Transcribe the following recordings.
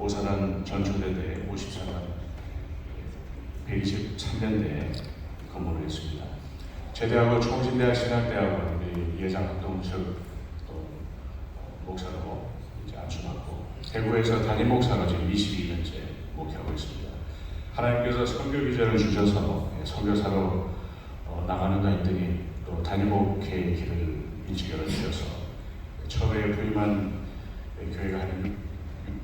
오사단 전초대대 54관 123년대에 근무를 했습니다. 제대하고 총신대학 신학대학원 예장 학동석 또 목사로 이제 안수받고 대구에서 담임 목사로 지금 22년째 목회하고 있습니다. 하나님께서 선교 비전을 주셔서 선교사로 어, 나가는가 했더니 또 담임 목회의 길을 일찍 열어주셔서 처음에 부임한 교회가 한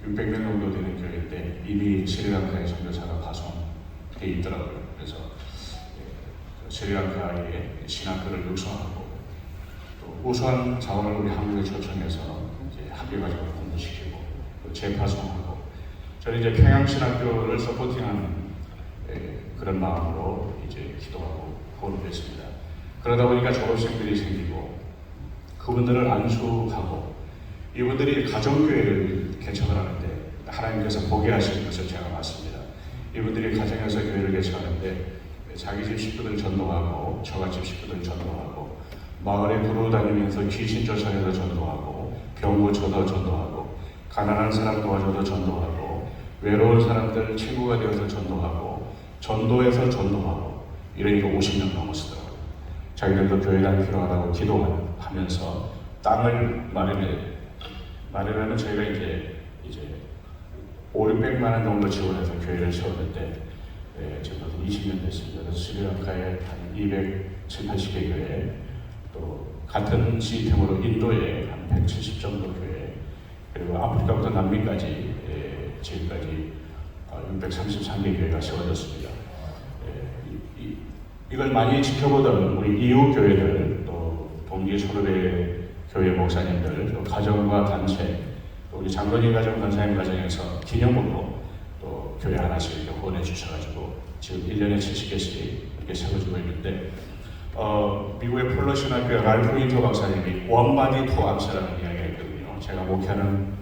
600명 정도 되는 교회인데 이미 스리랑카의 선교사가 파송돼 있더라고요. 그래서 예, 스리랑카의 신학교를 육성하고 또 우수한 자원을 우리 한국에 초청해서 이제 학교 가지고 공부시키고 또 재파송하고 저는 이제 평양신학교를 서포팅하는 예, 그런 마음으로 이제 기도하고 후원을 했습니다. 그러다 보니까 졸업생들이 생기고 그분들을 안수하고 이분들이 가정교회를 개척을 하는데 하나님께서 보게 하시는 것을 제가 봤습니다. 이분들이 가정에서 교회를 개척하는데 자기 집 식구들 전도하고 처갓집 식구들 전도하고 마을에 부르 다니면서 귀신 쫓아내서 전도하고 병 고쳐서 전도하고 가난한 사람 도와줘서 전도하고 외로운 사람들 친구가 되어서 전도하고 전도해서 전도하고 이러니까 50년 넘었더라고요. 자기들도 교회당이 필요하다고 기도하면서 땅을 마련해 마련하면 저희가 이제 이제 5, 600만 원 정도 지원해서 교회를 세웠는데 예, 벌써 20년 됐습니다. 그래서 스리랑카에 한 270, 80개 교회 또 같은 시스템으로 인도에 한 170 정도 교회 그리고 아프리카부터 남미까지 예, 지금까지 633개 교회가 세워졌습니다. 예, 이, 이, 이걸 많이 지켜보던 우리 이웃 교회들 또 동기 서로의 교회 목사님들 또 가정과 단체 또 우리 장로님 가정 권사님 가정에서 기념으로 또 교회 하나씩 이렇게 후원해 주셔가지고 지금 1년에 70개씩 이렇게 세워지고 있는데 어, 미국의 폴로신학교 랄프 인토 박사님이 원바디 투 암스라는 이야기가 있거든요. 제가 목회하는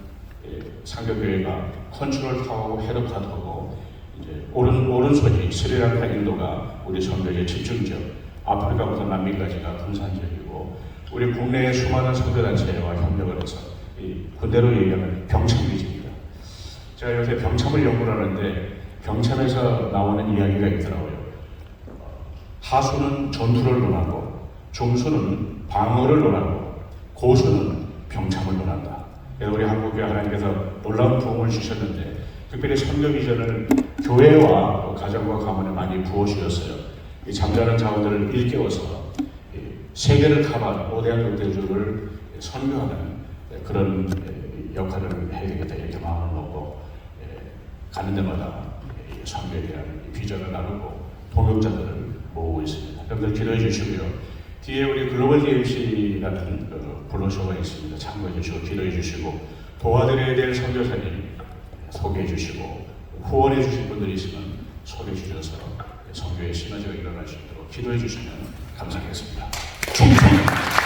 예, 상교교회가 컨트롤 타워고 헤드카터고 이제 오른 오른손이 스리랑카 인도가 우리 선교의 집중적 아프리카부터 남미까지가 분산적이고 우리 국내의 수많은 선교단체와 협력을 해서 이 군대로 얘기하면 병참기지입니다. 제가 요새 병참을 연구를 하는데 병참에서 나오는 이야기가 있더라고요. 하수는 전투를 논하고 중수는 방어를 논하고 고수는 병참을 논한다. 우리 한국교회 하나님께서 놀라운 부흥을 주셨는데 특별히 선교 비전을 교회와 또 가정과 가문에 많이 부어주셨어요. 이 잠자는 자원들을 일깨워서 이 세계를 커버하는 오대한 교대주를 선교하는 그런 역할을 해야 되겠다 이렇게 마음을 먹고 예, 가는 데마다 이 선교에 대한 비전을 나누고 동역자들을 모으고 있습니다. 여러분들 기도해 주시고요. 뒤에 우리 글로벌 DMC라는 그 블로셔가 있습니다. 참고해 주시고 기도해 주시고 도와드려야 될 선교사님 소개해 주시고 후원해 주실 분들이 있으면 소개해 주셔서 선교의 시너지가 일어날 수 있도록 기도해 주시면 감사하겠습니다. 충성!